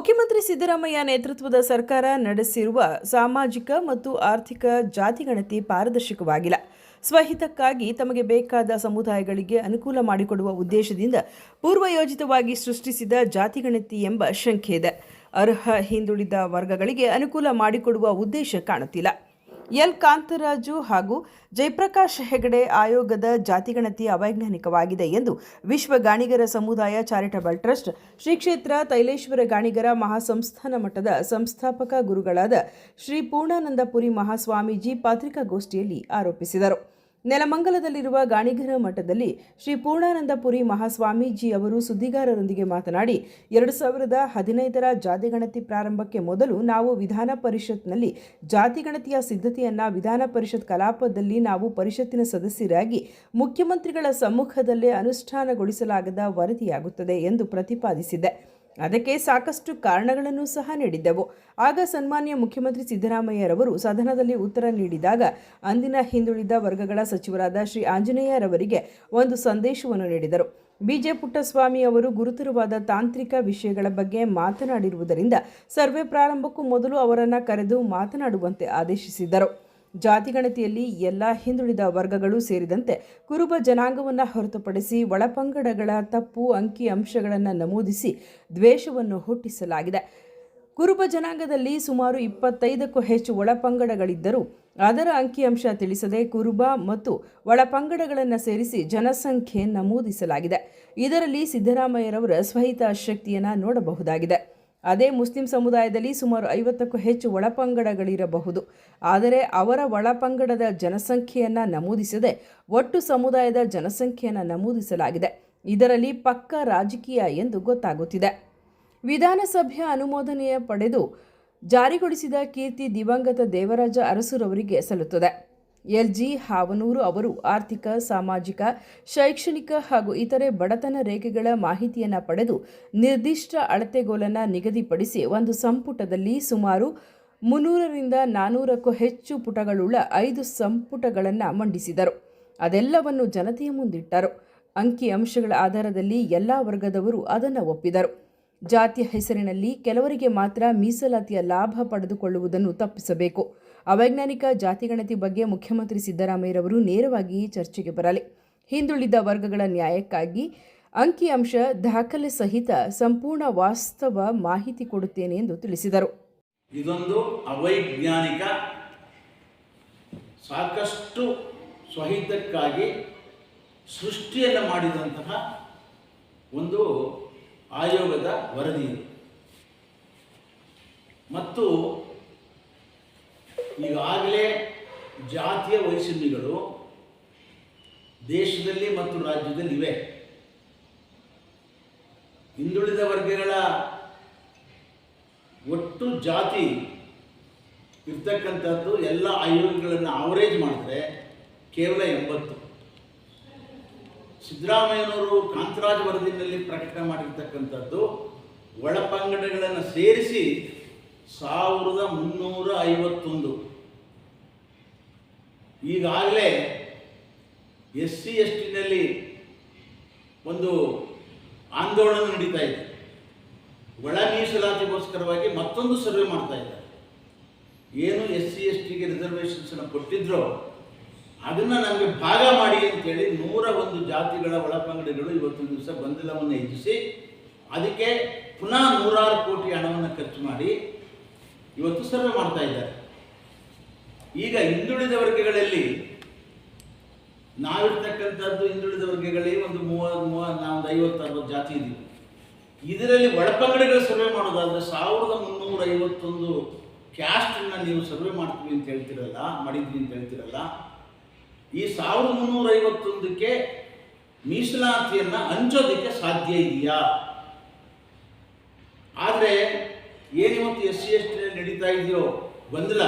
ಮುಖ್ಯಮಂತ್ರಿ ಸಿದ್ದರಾಮಯ್ಯ ನೇತೃತ್ವದ ಸರ್ಕಾರ ನಡೆಸಿರುವ ಸಾಮಾಜಿಕ ಮತ್ತು ಆರ್ಥಿಕ ಜಾತಿಗಣತಿ ಪಾರದರ್ಶಕವಾಗಿಲ್ಲ. ಸ್ವಹಿತಕ್ಕಾಗಿ ತಮಗೆ ಬೇಕಾದ ಸಮುದಾಯಗಳಿಗೆ ಅನುಕೂಲ ಮಾಡಿಕೊಡುವ ಉದ್ದೇಶದಿಂದ ಪೂರ್ವಯೋಜಿತವಾಗಿ ಸೃಷ್ಟಿಸಿದ ಜಾತಿಗಣತಿ ಎಂಬ ಶಂಕೆ ಇದೆ. ಅರ್ಹ ಹಿಂದುಳಿದ ವರ್ಗಗಳಿಗೆ ಅನುಕೂಲ ಮಾಡಿಕೊಡುವ ಉದ್ದೇಶ ಕಾಣುತ್ತಿಲ್ಲ. ಎಲ್ ಕಾಂತರಾಜು ಹಾಗೂ ಜಯಪ್ರಕಾಶ್ ಹೆಗಡೆ ಆಯೋಗದ ಜಾತಿಗಣತಿ ಅವೈಜ್ಞಾನಿಕವಾಗಿದೆ ಎಂದು ವಿಶ್ವ ಗಾಣಿಗರ ಸಮುದಾಯ ಚಾರಿಟಬಲ್ ಟ್ರಸ್ಟ್ ಶ್ರೀ ಕ್ಷೇತ್ರ ತೈಲೇಶ್ವರ ಗಾಣಿಗರ ಮಹಾಸಂಸ್ಥಾನ ಮಠದ ಸಂಸ್ಥಾಪಕ ಗುರುಗಳಾದ ಶ್ರೀ ಪೂರ್ಣಾನಂದಪುರಿ ಮಹಾಸ್ವಾಮೀಜಿ ಪತ್ರಿಕಾಗೋಷ್ಠಿಯಲ್ಲಿ ಆರೋಪಿಸಿದರು. ನೆಲಮಂಗಲದಲ್ಲಿರುವ ಗಾಣಿಗರ ಮಠದಲ್ಲಿ ಶ್ರೀ ಪೂರ್ಣಾನಂದಪುರಿ ಮಹಾಸ್ವಾಮೀಜಿ ಅವರು ಸುದ್ದಿಗಾರರೊಂದಿಗೆ ಮಾತನಾಡಿ, ಎರಡು ಸಾವಿರದ ಹದಿನೈದರ ಜಾತಿಗಣತಿ ಪ್ರಾರಂಭಕ್ಕೆ ಮೊದಲು ನಾವು ವಿಧಾನ ಪರಿಷತ್ನಲ್ಲಿ ಜಾತಿಗಣತಿಯ ಸಿದ್ಧತೆಯನ್ನು ವಿಧಾನ ಪರಿಷತ್ ಕಲಾಪದಲ್ಲಿ ನಾವು ಪರಿಷತ್ತಿನ ಸದಸ್ಯರಾಗಿ ಮುಖ್ಯಮಂತ್ರಿಗಳ ಸಮ್ಮುಖದಲ್ಲೇ ಅನುಷ್ಠಾನಗೊಳಿಸಲಾಗದ ವರದಿಯಾಗುತ್ತದೆ ಎಂದು ಪ್ರತಿಪಾದಿಸಿದ್ದೆ. ಅದಕ್ಕೆ ಸಾಕಷ್ಟು ಕಾರಣಗಳನ್ನು ಸಹ ನೀಡಿದ್ದೆವು. ಆಗ ಸನ್ಮಾನ್ಯ ಮುಖ್ಯಮಂತ್ರಿ ಸಿದ್ದರಾಮಯ್ಯರವರು ಸದನದಲ್ಲಿ ಉತ್ತರ ನೀಡಿದಾಗ ಅಂದಿನ ಹಿಂದುಳಿದ ವರ್ಗಗಳ ಸಚಿವರಾದ ಶ್ರೀ ಆಂಜನೇಯರವರಿಗೆ ಒಂದು ಸಂದೇಶವನ್ನು ನೀಡಿದರು. ಬಿಜೆ ಪುಟ್ಟಸ್ವಾಮಿ ಅವರು ಗುರುತರವಾದ ತಾಂತ್ರಿಕ ವಿಷಯಗಳ ಬಗ್ಗೆ ಮಾತನಾಡಿರುವುದರಿಂದ ಸರ್ವೆ ಪ್ರಾರಂಭಕ್ಕೂ ಮೊದಲು ಅವರನ್ನು ಕರೆದು ಮಾತನಾಡುವಂತೆ ಆದೇಶಿಸಿದ್ದರು ಜಾತಿಗಣತಿಯಲ್ಲಿ ಎಲ್ಲ ಹಿಂದುಳಿದ ವರ್ಗಗಳು ಸೇರಿದಂತೆ ಕುರುಬ ಜನಾಂಗವನ್ನು ಹೊರತುಪಡಿಸಿ ಒಳಪಂಗಡಗಳ ತಪ್ಪು ಅಂಕಿ ಅಂಶಗಳನ್ನು ನಮೂದಿಸಿ ದ್ವೇಷವನ್ನು ಹುಟ್ಟಿಸಲಾಗಿದೆ. ಕುರುಬ ಜನಾಂಗದಲ್ಲಿ ಸುಮಾರು ಇಪ್ಪತ್ತೈದಕ್ಕೂ ಹೆಚ್ಚು ಒಳಪಂಗಡಗಳಿದ್ದರೂ ಅದರ ಅಂಕಿಅಂಶ ತಿಳಿಸದೆ ಕುರುಬ ಮತ್ತು ಒಳಪಂಗಡಗಳನ್ನು ಸೇರಿಸಿ ಜನಸಂಖ್ಯೆ ನಮೂದಿಸಲಾಗಿದೆ. ಇದರಲ್ಲಿ ಸಿದ್ದರಾಮಯ್ಯರವರ ಸ್ವಹಿತ ಶಕ್ತಿಯನ್ನು ನೋಡಬಹುದಾಗಿದೆ. ಅದೇ ಮುಸ್ಲಿಂ ಸಮುದಾಯದಲ್ಲಿ ಸುಮಾರು ಐವತ್ತಕ್ಕೂ ಹೆಚ್ಚು ಒಳಪಂಗಡಗಳಿರಬಹುದು. ಆದರೆ ಅವರ ಒಳಪಂಗಡದ ಜನಸಂಖ್ಯೆಯನ್ನು ನಮೂದಿಸದೆ ಒಟ್ಟು ಸಮುದಾಯದ ಜನಸಂಖ್ಯೆಯನ್ನು ನಮೂದಿಸಲಾಗಿದೆ. ಇದರಲ್ಲಿ ಪಕ್ಕ ರಾಜಕೀಯ ಎಂದು ಗೊತ್ತಾಗುತ್ತಿದೆ. ವಿಧಾನಸಭೆಯ ಅನುಮೋದನೆಯ ಪಡೆದು ಜಾರಿಗೊಳಿಸಿದ ಕೀರ್ತಿ ದಿವಂಗತ ದೇವರಾಜ ಅರಸುರವರಿಗೆ ಸಲ್ಲುತ್ತದೆ. ಎಲ್ಜಿ ಹಾವನೂರು ಅವರು ಆರ್ಥಿಕ, ಸಾಮಾಜಿಕ, ಶೈಕ್ಷಣಿಕ ಹಾಗೂ ಇತರೆ ಬಡತನ ರೇಖೆಗಳ ಮಾಹಿತಿಯನ್ನು ಪಡೆದು ನಿರ್ದಿಷ್ಟ ಅಳತೆಗೋಲನ್ನು ನಿಗದಿಪಡಿಸಿ ಒಂದು ಸಂಪುಟದಲ್ಲಿ ಸುಮಾರು ಮುನ್ನೂರರಿಂದ ನಾನ್ನೂರಕ್ಕೂ ಹೆಚ್ಚು ಪುಟಗಳುಳ್ಳ ಐದು ಸಂಪುಟಗಳನ್ನು ಮಂಡಿಸಿದರು. ಅದೆಲ್ಲವನ್ನು ಜನತೆಯ ಮುಂದಿಟ್ಟರು. ಅಂಕಿ ಅಂಶಗಳ ಆಧಾರದಲ್ಲಿ ಎಲ್ಲ ವರ್ಗದವರು ಅದನ್ನು ಒಪ್ಪಿದರು. ಜಾತಿಯ ಹೆಸರಿನಲ್ಲಿ ಕೆಲವರಿಗೆ ಮಾತ್ರ ಮೀಸಲಾತಿಯ ಲಾಭ ಪಡೆದುಕೊಳ್ಳುವುದನ್ನು ತಪ್ಪಿಸಬೇಕು. ಅವೈಜ್ಞಾನಿಕ ಜಾತಿಗಣತಿ ಬಗ್ಗೆ ಮುಖ್ಯಮಂತ್ರಿ ಸಿದ್ದರಾಮಯ್ಯರವರು ನೇರವಾಗಿ ಚರ್ಚೆಗೆ ಬರಲಿ. ಹಿಂದುಳಿದ ವರ್ಗಗಳ ನ್ಯಾಯಕ್ಕಾಗಿ ಅಂಕಿಅಂಶ ದಾಖಲೆ ಸಹಿತ ಸಂಪೂರ್ಣ ವಾಸ್ತವ ಮಾಹಿತಿ ಕೊಡುತ್ತೇನೆ ಎಂದು ತಿಳಿಸಿದರು. ಇದೊಂದು ಅವೈಜ್ಞಾನಿಕ ಸಾಕಷ್ಟು ಸ್ವಹಿತಕ್ಕಾಗಿ ಸೃಷ್ಟಿಯನ್ನು ಮಾಡಿದಂತಹ ಒಂದು ಆಯೋಗದ ವರದಿ ಮತ್ತು ಈಗಾಗಲೇ ಜಾತಿಯ ವೈಷಮ್ಯಗಳು ದೇಶದಲ್ಲಿ ಮತ್ತು ರಾಜ್ಯದಲ್ಲಿ ಇವೆ ಹಿಂದುಳಿದ ವರ್ಗಗಳ ಒಟ್ಟು ಜಾತಿ ಇರ್ತಕ್ಕಂಥದ್ದು ಎಲ್ಲ ಆಯೋಗಗಳನ್ನು ಆವರೇಜ್ ಮಾಡಿದ್ರೆ ಕೇವಲ ಎಂಬತ್ತು. ಸಿದ್ದರಾಮಯ್ಯನವರು ಕಾಂತರಾಜ್ ವರದಿನಲ್ಲಿ ಪ್ರಕಟಣೆ ಮಾಡಿರ್ತಕ್ಕಂಥದ್ದು ಒಳಪಂಗಡಗಳನ್ನು ಸೇರಿಸಿ ಸಾವಿರದ ಮುನ್ನೂರ ಐವತ್ತೊಂದು. ಈಗಾಗಲೇ ಎಸ್ ಸಿ ಎಸ್ ಟಿನಲ್ಲಿ ಒಂದು ಆಂದೋಲನ ನಡೀತಾ ಇದೆ. ಒಳ ಮೀಸಲಾತಿಗೋಸ್ಕರವಾಗಿ ಮತ್ತೊಂದು ಸರ್ವೆ ಮಾಡ್ತಾ ಇದ್ದಾರೆ. ಏನು ಎಸ್ ಸಿ ಎಸ್ ಟಿಗೆ ರಿಸರ್ವೇಷನ್ಸನ್ನು ಕೊಟ್ಟಿದ್ರೋ ಅದನ್ನು ನಮಗೆ ಭಾಗ ಮಾಡಿ ಅಂತೇಳಿ ನೂರ ಒಂದು ಜಾತಿಗಳ ಒಳಪಂಗಡಿಗಳು ಇವತ್ತು ದಿವಸ ಬಂಧನವನ್ನು ಹೆಚ್ಚಿಸಿ ಅದಕ್ಕೆ ಪುನಃ ನೂರಾರು ಕೋಟಿ ಹಣವನ್ನು ಖರ್ಚು ಮಾಡಿ ಇವತ್ತು ಸರ್ವೆ ಮಾಡ್ತಾ ಇದ್ದಾರೆ. ಈಗ ಹಿಂದುಳಿದ ವರ್ಗಗಳಲ್ಲಿ ನಾವಿರ್ತಕ್ಕಂಥದ್ದು ಹಿಂದುಳಿದ ವರ್ಗಗಳಲ್ಲಿ ಒಂದು ಮೂವತ್ತು ಮೂವ ನಾವೊಂದು ಐವತ್ತು, ಅರವತ್ತು ಜಾತಿ ಇದೀವಿ. ಇದರಲ್ಲಿ ಒಳಪಂಗಡಿಗಳ ಸರ್ವೆ ಮಾಡೋದಾದ್ರೆ ಸಾವಿರದ ಮುನ್ನೂರ ಐವತ್ತೊಂದು ಕ್ಯಾಸ್ಟನ್ನು ನೀವು ಸರ್ವೆ ಮಾಡ್ತೀವಿ ಅಂತ ಹೇಳ್ತಿರಲ್ಲ, ಮಾಡಿದ್ವಿ ಅಂತ ಹೇಳ್ತಿರಲ್ಲ, ಈ ಸಾವಿರದ ಮುನ್ನೂರ ಐವತ್ತೊಂದಕ್ಕೆ ಮೀಸಲಾತಿಯನ್ನು ಹಂಚೋದಕ್ಕೆ ಸಾಧ್ಯ ಇದೆಯಾ? ಆದರೆ ಏನಿವತ್ತು ಎಸ್ ಸಿ ಎಸ್ ಟಿನಲ್ಲಿ ನಡೀತಾ ಇದೆಯೋ ಗೊಂದಲ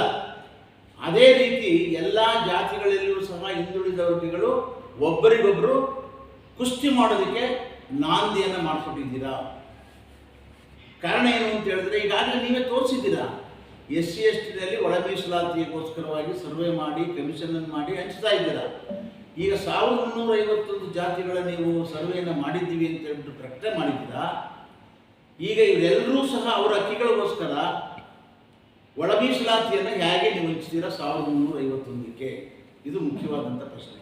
ಅದೇ ರೀತಿ ಎಲ್ಲ ಜಾತಿಗಳಲ್ಲಿಯೂ ಸಹ ಹಿಂದುಳಿದ ವರ್ಗಗಳು ಒಬ್ಬರಿಗೊಬ್ಬರು ಕುಸ್ತಿ ಮಾಡೋದಕ್ಕೆ ನಾಂದಿಯನ್ನು ಮಾಡಿಕೊಟ್ಟಿದ್ದೀರಾ ಕಾರಣ ಏನು ಅಂತ ಹೇಳಿದ್ರೆ, ಈಗಾಗಲೇ ನೀವೇ ತೋರಿಸಿದ್ದೀರಾ? ಎಸ್ ಸಿ ಎಸ್ ಟಿನಲ್ಲಿ ಒಳ ಮೀಸಲಾತಿಗೋಸ್ಕರವಾಗಿ ಸರ್ವೆ ಮಾಡಿ, ಕಮಿಷನ್ ಮಾಡಿ ಹಂಚ್ತಾ ಇದ್ದೀರಾ? ಈಗ ಸಾವಿರದ ಮುನ್ನೂರ ಐವತ್ತೊಂದು ಜಾತಿಗಳ ನೀವು ಸರ್ವೆಯನ್ನು ಮಾಡಿದ್ದೀವಿ ಅಂತ ಹೇಳ್ಬಿಟ್ಟು ಪ್ರಕಟಣೆ ಮಾಡಿದ್ದೀರಾ? ಈಗ ಇವರೆಲ್ಲರೂ ಸಹ ಅವರ ಹಕ್ಕಿಗಳಿಗೋಸ್ಕರ ಒಳ ಮೀಸಲಾತಿಯನ್ನು ಹೇಗೆ ನೀವು ಹಂಚ್ತೀರಾ ಸಾವಿರದ ಮುನ್ನೂರ ಐವತ್ತೊಂದಕ್ಕೆ ಇದು ಮುಖ್ಯವಾದಂಥ ಪ್ರಶ್ನೆ.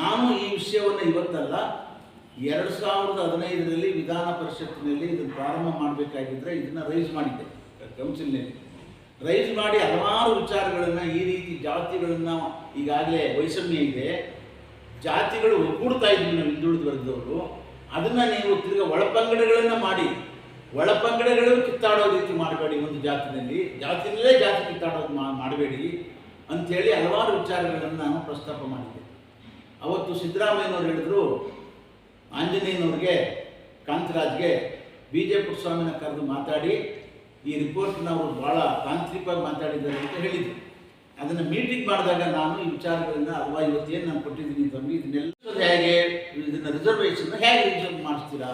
ನಾನು ಈ ವಿಷಯವನ್ನು ಇವತ್ತಲ್ಲ, ಎರಡು ಸಾವಿರದ ಹದಿನೈದರಲ್ಲಿ ವಿಧಾನ ಪರಿಷತ್ತಿನಲ್ಲಿ ಇದನ್ನು ಪ್ರಾರಂಭ ಮಾಡಬೇಕಾಗಿದ್ದರೆ ಇದನ್ನು ರೈಸ್ ಮಾಡಿದ್ದೆ. ಕೌನ್ಸಿಲ್ನಲ್ಲಿ ರೈಸ್ ಮಾಡಿ ಹಲವಾರು ವಿಚಾರಗಳನ್ನು ಈ ರೀತಿ ಜಾತಿಗಳನ್ನು ಈಗಾಗಲೇ ವೈಷಮ್ಯ ಇದೆ. ಜಾತಿಗಳು ಒಗ್ಗೂಡ್ತಾ ಇದ್ವಿ ನಾವು ಹಿಂದುಳಿದ ವರ್ಗದವರು. ಅದನ್ನು ನೀವು ತಿರ್ಗ ಒಳಪಂಗಡಗಳನ್ನು ಮಾಡಿ. ಒಳಪಂಗಡಗಳು ಕಿತ್ತಾಡೋ ರೀತಿ ಮಾಡಬೇಡಿ ಒಂದು ಜಾತಿನಲ್ಲಿ. ಜಾತಿನಲ್ಲೇ ಜಾತಿ ಕಿತ್ತಾಡೋದು ಮಾಡಬೇಡಿ ಅಂಥೇಳಿ ಹಲವಾರು ವಿಚಾರಗಳನ್ನು ನಾನು ಪ್ರಸ್ತಾಪ ಮಾಡಿದ್ದೆ. ಅವತ್ತು ಸಿದ್ದರಾಮಯ್ಯನವ್ರು ಹೇಳಿದ್ರು, ಆಂಜನೇಯನವ್ರಿಗೆ, ಕಾಂತರಾಜ್ಗೆ ಬಿ ಜೆ ಸ್ವಾಮಿನ ಕರೆದು ಮಾತಾಡಿ, ಈ ರಿಪೋರ್ಟ್ನ ಅವರು ಭಾಳ ತಾಂತ್ರಿಕವಾಗಿ ಮಾತಾಡಿದ್ದಾರೆ ಅಂತ ಹೇಳಿದರು. ಅದನ್ನು ಮೀಟಿಂಗ್ ಮಾಡಿದಾಗ ನಾನು ಈ ವಿಚಾರಗಳನ್ನ ಅಲ್ವಾ ಇವತ್ತೇನು ನಾನು ಕೊಟ್ಟಿದ್ದೀನಿ ತಮಗೆ ಇದನ್ನೆಲ್ಲ ಹೇಗೆ, ಇದನ್ನು ರಿಸರ್ವೇಷನ್ ಹೇಗೆ ರಿಸರ್ವ್ ಮಾಡಿಸ್ತೀರಾ?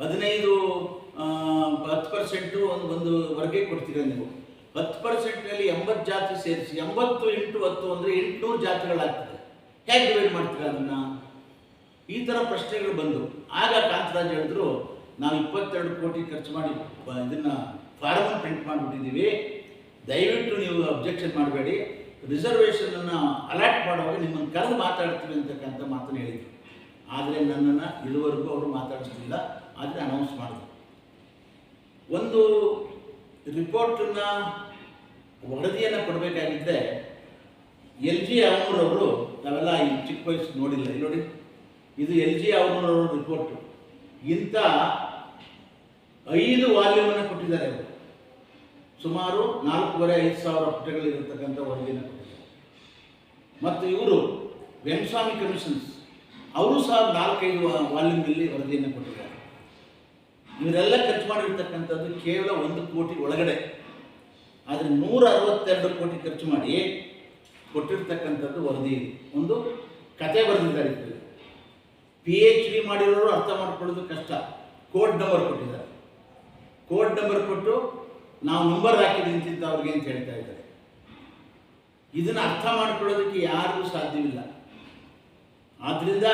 ಹದಿನೈದು ಹತ್ತು ಪರ್ಸೆಂಟು ಒಂದು ಒಂದು ವರ್ಗೆ ಕೊಡ್ತೀರಾ ನೀವು? ಹತ್ತು ಪರ್ಸೆಂಟ್ನಲ್ಲಿ ಎಂಬತ್ತು ಜಾತಿ ಸೇರಿಸಿ, ಎಂಬತ್ತು ಎಂಟು ಹತ್ತು ಅಂದರೆ ಎಂಟುನೂರು ಜಾತಿಗಳಾಗ್ತದೆ. ಹೇಗೆ ಡಿವೈಡ್ ಮಾಡ್ತೀರಾ ಅದನ್ನು? ಈ ಥರ ಪ್ರಶ್ನೆಗಳು ಬಂದವು ಆಗ ಕಾಂತರಾಜ್ ಹೇಳಿದ್ರು, ನಾವು ಇಪ್ಪತ್ತೆರಡು ಕೋಟಿ ಖರ್ಚು ಮಾಡಿ ಇದನ್ನ ಫಾರ್ಮನ್ನು ಪ್ರಿಂಟ್ ಮಾಡಿಬಿಟ್ಟಿದ್ದೀವಿ. ದಯವಿಟ್ಟು ನೀವು ಅಬ್ಜೆಕ್ಷನ್ ಮಾಡಬೇಡಿ. ರಿಸರ್ವೇಷನನ್ನು ಅಲಾಟ್ ಮಾಡುವಾಗ ನಿಮ್ಮನ್ನು ಕರೆದು ಮಾತಾಡ್ತೀವಿ ಅಂತಕ್ಕಂಥ ಮಾತನ್ನು ಹೇಳಿದ್ರು. ಆದರೆ ನನ್ನನ್ನು ಇದುವರೆಗೂ ಅವರು ಮಾತಾಡಿಸ್ಲಿಲ್ಲ. ಆದರೆ ಅನೌನ್ಸ್ ಮಾಡಿದ್ರು. ಒಂದು ರಿಪೋರ್ಟನ್ನ ವರದಿಯನ್ನು ಕೊಡಬೇಕಾಗಿದ್ದೆ. ಎಲ್ ಜಿ ಅವರು ನಾವೆಲ್ಲ ಈ ಚಿಕ್ಕ ವಯಸ್ಸು ನೋಡಿಲ್ಲ. ನೋಡಿ, ಇದು ಎಲ್ ಜಿ ಅವನೂರವರ ರಿಪೋರ್ಟು. ಇಂಥ ಐದು ವಾಲ್ಯೂಮನ್ನು ಕೊಟ್ಟಿದ್ದಾರೆ ಅವರು. ಸುಮಾರು ನಾಲ್ಕೂವರೆ, ಐದು ಸಾವಿರ ಪುಟಗಳಿರತಕ್ಕಂಥ ವರದಿಯನ್ನು ಕೊಟ್ಟಿದ್ದಾರೆ. ಮತ್ತು ಇವರು ವೆಂಸ್ವಾಮಿ ಕಮಿಷನ್ಸ್, ಅವರು ಸಹ ನಾಲ್ಕೈದು ವಾಲ್ಯೂಮ್ ವಾಲ್ಯೂಮ್ನಲ್ಲಿ ವರದಿಯನ್ನು ಕೊಟ್ಟಿದ್ದಾರೆ. ಇವರೆಲ್ಲ ಖರ್ಚು ಮಾಡಿರ್ತಕ್ಕಂಥದ್ದು ಕೇವಲ ಒಂದು ಕೋಟಿ ಒಳಗಡೆ. ಆದರೆ ನೂರ ಅರವತ್ತೆರಡು ಕೋಟಿ ಖರ್ಚು ಮಾಡಿ ಕೊಟ್ಟಿರ್ತಕ್ಕಂಥದ್ದು ವರದಿ ಇದೆ. ಒಂದು ಕತೆ ಬರೆದಿದ್ದಾರೆ ಪಿ ಎಚ್ ಡಿ ಮಾಡಿರೋರು ಅರ್ಥ ಮಾಡ್ಕೊಳ್ಳೋದು ಕಷ್ಟ. ಕೋಡ್ ನಂಬರ್ ಕೊಟ್ಟಿದ್ದಾರೆ. ಕೋಡ್ ನಂಬರ್ ಕೊಟ್ಟು ನಾವು ನಂಬರ್ ಹಾಕಿ ನಿಂತಿದ್ದ ಅವ್ರಿಗೆ ಅಂತ ಹೇಳ್ತಾ ಇದ್ದಾರೆ. ಇದನ್ನು ಅರ್ಥ ಮಾಡ್ಕೊಳ್ಳೋದಕ್ಕೆ ಯಾರಿಗೂ ಸಾಧ್ಯವಿಲ್ಲ. ಆದ್ದರಿಂದ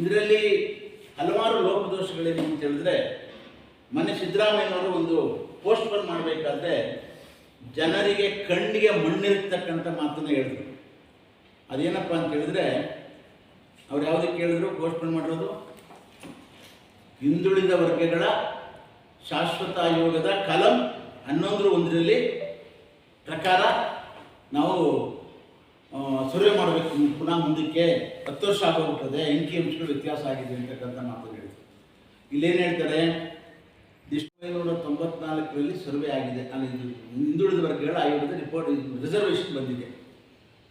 ಇದರಲ್ಲಿ ಹಲವಾರು ಲೋಪದೋಷಗಳೇನು ಅಂತ ಹೇಳಿದ್ರೆ, ಮೊನ್ನೆ ಸಿದ್ದರಾಮಯ್ಯನವರು ಒಂದು ಪೋಸ್ಟ್ ಪೋನ್ ಮಾಡಬೇಕಾದ್ರೆ, ಜನರಿಗೆ ಕಣ್ಣಿಗೆ ಮಣ್ಣಿರ್ತಕ್ಕಂಥ ಮಾತನ್ನು ಹೇಳಿದ್ರು. ಅದೇನಪ್ಪ ಅಂತ ಹೇಳಿದ್ರೆ, ಅವ್ರು ಯಾವುದಕ್ಕೆ ಕೇಳಿದ್ರು? ಪೋಸ್ಟ್ ಪೋನ್ ಮಾಡಿರೋದು, ಹಿಂದುಳಿದ ವರ್ಗಗಳ ಶಾಶ್ವತ ಆಯೋಗದ ಕಲಂ ಹನ್ನೊಂದು ಒಂದರಲ್ಲಿ ಪ್ರಕಾರ ನಾವು ಸರ್ವೆ ಮಾಡಬೇಕು ಪುನಃ ಮುಂದಕ್ಕೆ ಹತ್ತು ವರ್ಷ ಆಗೋಗ್ಬಿಟ್ಟದೆ ಎಂಟು ಅಂಶಗಳು ವ್ಯತ್ಯಾಸ ಆಗಿದೆ ಅಂತಕ್ಕಂಥ ಮಾತು ಹೇಳಿದ್ರು. ಇಲ್ಲೇನು ಹೇಳ್ತಾರೆ ಒಂಬೈನೂರ ತೊಂಬತ್ನಾಲ್ಕರಲ್ಲಿ ಸರ್ವೆ ಆಗಿದೆ. ಅಲ್ಲಿ ಹಿಂದುಳಿದ ವರ್ಗಗಳ ಆಯೋಗದ ರಿಪೋರ್ಟ್ ರಿಸರ್ವೇಷನ್ ಬಂದಿದೆ.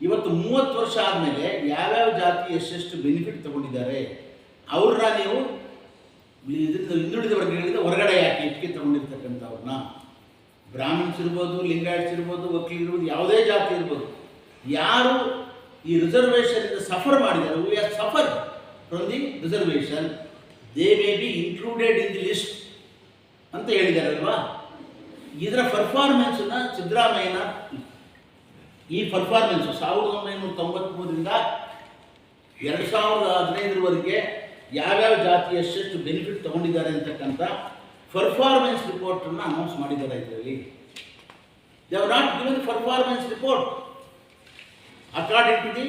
ಇವತ್ತು ಮೂವತ್ತು ವರ್ಷ ಆದಮೇಲೆ ಯಾವ್ಯಾವ ಜಾತಿ ಎಷ್ಟೆಷ್ಟು ಬೆನಿಫಿಟ್ ತಗೊಂಡಿದ್ದಾರೆ, ಅವ್ರನ್ನ ನೀವು ಇದರಿಂದ ಹಿಂದುಳಿದ ವರ್ಗಗಳಿಂದ ಹೊರಗಡೆ ಯಾಕೆ ಹೆಚ್ಚಿಗೆ ತಗೊಂಡಿರ್ತಕ್ಕಂಥವ್ರನ್ನ? ಬ್ರಾಹ್ಮಿಣ್ಸ್ ಇರ್ಬೋದು, ಲಿಂಗಾಯತ್ಸ್ ಇರ್ಬೋದು, ವಕೀಲ್ ಇರ್ಬೋದು, ಯಾವುದೇ ಜಾತಿ ಇರ್ಬೋದು. ಯಾರು ಈ ರಿಸರ್ವೇಷನ್ ಇಂದ ಸಫರ್ ಮಾಡಿದ್ದಾರೆ we are suffer from the reservation they may be included in the list ಅಂತ ಹೇಳಿದಾರಲ್ವಾ ಇದರ ಪರ್ಫಾರ್ಮೆನ್ಸನ್ನ ಸಿದ್ದರಾಮಯ್ಯನ ಈ ಪರ್ಫಾರ್ಮೆನ್ಸು ಸಾವಿರದ ಒಂಬೈನೂರ ತೊಂಬತ್ಮೂರರಿಂದ ಎರಡು ಸಾವಿರದ ಹದಿನೈದರವರೆಗೆ ಯಾವ್ಯಾವ ಜಾತಿ ಎಷ್ಟೆಷ್ಟು ಬೆನಿಫಿಟ್ ತಗೊಂಡಿದ್ದಾರೆ ಅಂತಕ್ಕಂಥ ಪರ್ಫಾರ್ಮೆನ್ಸ್ ರಿಪೋರ್ಟನ್ನು ಅನೌನ್ಸ್ ಮಾಡಿದ್ದಾರೆ ಇದರಲ್ಲಿ. They have not given performance report according to the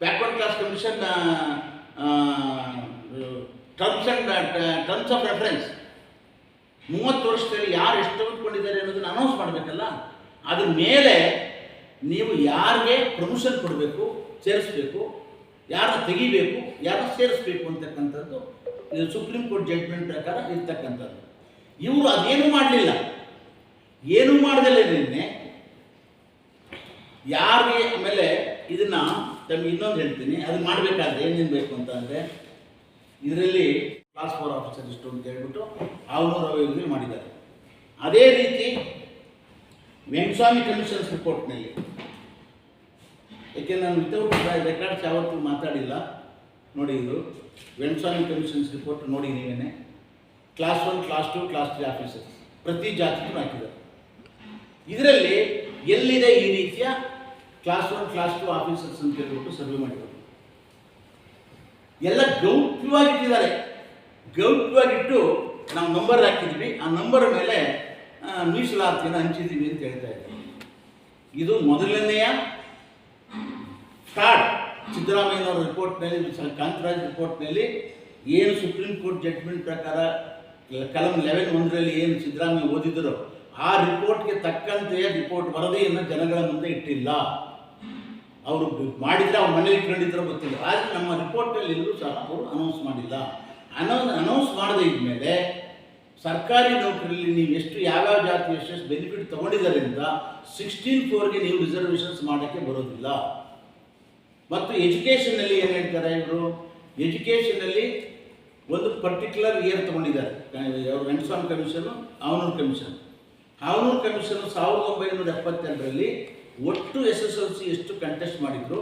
backward class commission terms and terms of reference ಮೂವತ್ತು ವರ್ಷದಲ್ಲಿ ಯಾರು ಎಷ್ಟು ತೆಗೆದುಕೊಂಡಿದ್ದಾರೆ ಅನ್ನೋದನ್ನ ಅನೌನ್ಸ್ ಮಾಡಬೇಕಲ್ಲ? ಅದ್ರ ಮೇಲೆ ನೀವು ಯಾರಿಗೆ ಪ್ರಮೋಷನ್ ಕೊಡಬೇಕು, ಸೇರಿಸ್ಬೇಕು, ಯಾರನ್ನ ತೆಗಿಬೇಕು, ಯಾರನ್ನ ಸೇರಿಸ್ಬೇಕು ಅಂತಕ್ಕಂಥದ್ದು, ಇದು ಸುಪ್ರೀಂ ಕೋರ್ಟ್ ಜಡ್ಜ್ಮೆಂಟ್ ಪ್ರಕಾರ ಇರ್ತಕ್ಕಂಥದ್ದು. ಇವರು ಅದೇನು ಮಾಡಲಿಲ್ಲ. ಏನೂ ಮಾಡದಲ್ಲೇ ನಿನ್ನೆ. ಯಾರಿಗೆ ಆಮೇಲೆ ಇದನ್ನ ತಮಗೆ ಇನ್ನೊಂದು ಹೇಳ್ತೀನಿ. ಅದು ಮಾಡಬೇಕಾದ್ರೆ ಏನೇನು ಬೇಕು ಅಂತ ಅಂದರೆ ಇದರಲ್ಲಿ ಕ್ಲಾಸ್ ಫೋರ್ ಆಫೀಸರ್ ಇಷ್ಟು ಅಂತ ಹೇಳ್ಬಿಟ್ಟು ಅವನೂರು ಅವಿಗೆ ಮಾಡಿದ್ದಾರೆ. ಅದೇ ರೀತಿ ವೆಂಕಸ್ವಾಮಿ ಕಮಿಷನ್ಸ್ ರಿಪೋರ್ಟ್ನಲ್ಲಿ ಏಕೆಂದರೆ ನಾನು ವಿತೌಟ್ ರೆಕಾರ್ಡ್ಸ್ ಯಾವತ್ತೂ ಮಾತಾಡಿಲ್ಲ. ನೋಡಿ ಇದು ವೆಂಕಸ್ವಾಮಿ ಕಮಿಷನ್ಸ್ ರಿಪೋರ್ಟ್ ನೋಡಿ ನೀವೇನೆ. Class one class two class three officers ಪ್ರತಿ ಜಾತಿಗೂ ಹಾಕಿದ್ದಾರೆ. ಇದರಲ್ಲಿ ಎಲ್ಲಿದೆ ಈ ರೀತಿಯ class one class two officers ಅಂತ ಹೇಳ್ಬಿಟ್ಟು ಸರ್ವೆ ಮಾಡಿದ್ರು. ಎಲ್ಲ ಗೌಪ್ಯವಾಗಿಟ್ಟಿದ್ದಾರೆ. ಗೌಪ್ಯವಾಗಿಟ್ಟು ನಾವು ನಂಬರ್ ಹಾಕಿದ್ವಿ. ಆ ನಂಬರ್ ಮೇಲೆ ಮೀಸಲಾತಿಯನ್ನು ಹಂಚಿದ್ದೀವಿ ಅಂತ ಹೇಳ್ತಾ ಇದ್ದೀವಿ ಇದು ಮೊದಲನೆಯ ಕಾರ್ಡ್ ಸಿದ್ದರಾಮಯ್ಯನವರ ರಿಪೋರ್ಟ್ನಲ್ಲಿ ಕಾಂತರಾಜ್ ರಿಪೋರ್ಟ್ನಲ್ಲಿ ಏನು ಸುಪ್ರೀಂ ಕೋರ್ಟ್ ಜಡ್ಜ್ಮೆಂಟ್ ಪ್ರಕಾರ, ಕಲಂ ಲೆವೆನ್ ಒಂದರಲ್ಲಿ ಏನು ಸಿದ್ದರಾಮಯ್ಯ ಓದಿದ್ರು ಆ ರಿಪೋರ್ಟ್ಗೆ ತಕ್ಕಂತೆ ರಿಪೋರ್ಟ್ ವರದಿಯನ್ನು ಜನಗಳ ಮುಂದೆ ಇಟ್ಟಿಲ್ಲ. ಅವರು ಮಾಡಿದರೆ ಅವ್ರ ಮನೇಲಿ ಇಟ್ಕೊಂಡಿದ್ರೆ ಗೊತ್ತಿಲ್ಲ. ಆದರೆ ನಮ್ಮ ರಿಪೋರ್ಟಲ್ಲಿ ಎಲ್ಲೂ ಸಹ ಅವರು ಅನೌನ್ಸ್ ಮಾಡಿಲ್ಲ. ಅನೌನ್ಸ್ ಅನೌನ್ಸ್ ಮಾಡದೇ ಇದ್ಮೇಲೆ ಸರ್ಕಾರಿ ನೌಕರಿಯಲ್ಲಿ ನೀವು ಎಷ್ಟು ಯಾವ್ಯಾವ ಜಾತಿ ಎಷ್ಟು ಬೆನಿಫಿಟ್ ತೊಗೊಂಡಿದ್ದರಿಂದ ಸಿಕ್ಸ್ಟೀನ್ ಫೋರ್ಗೆ ನೀವು ರಿಸರ್ವೇಷನ್ಸ್ ಮಾಡೋಕ್ಕೆ ಬರೋದಿಲ್ಲ. ಮತ್ತು ಎಜುಕೇಷನಲ್ಲಿ ಏನು ಹೇಳ್ತಾರೆ ಇವರು? ಎಜುಕೇಷನಲ್ಲಿ ಒಂದು ಪರ್ಟಿಕ್ಯುಲರ್ ಇಯರ್ ತೊಗೊಂಡಿದ್ದಾರೆ. ಅವರು Venkataswamy commission Havanur commission Havanur commission ಸಾವಿರದ ಒಂಬೈನೂರ ಎಪ್ಪತ್ತೆರಡರಲ್ಲಿ ಒಟ್ಟು ಎಸ್ ಎಸ್ ಎಲ್ ಸಿ ಎಷ್ಟು ಕಂಟೆಸ್ಟ್ ಮಾಡಿದ್ರು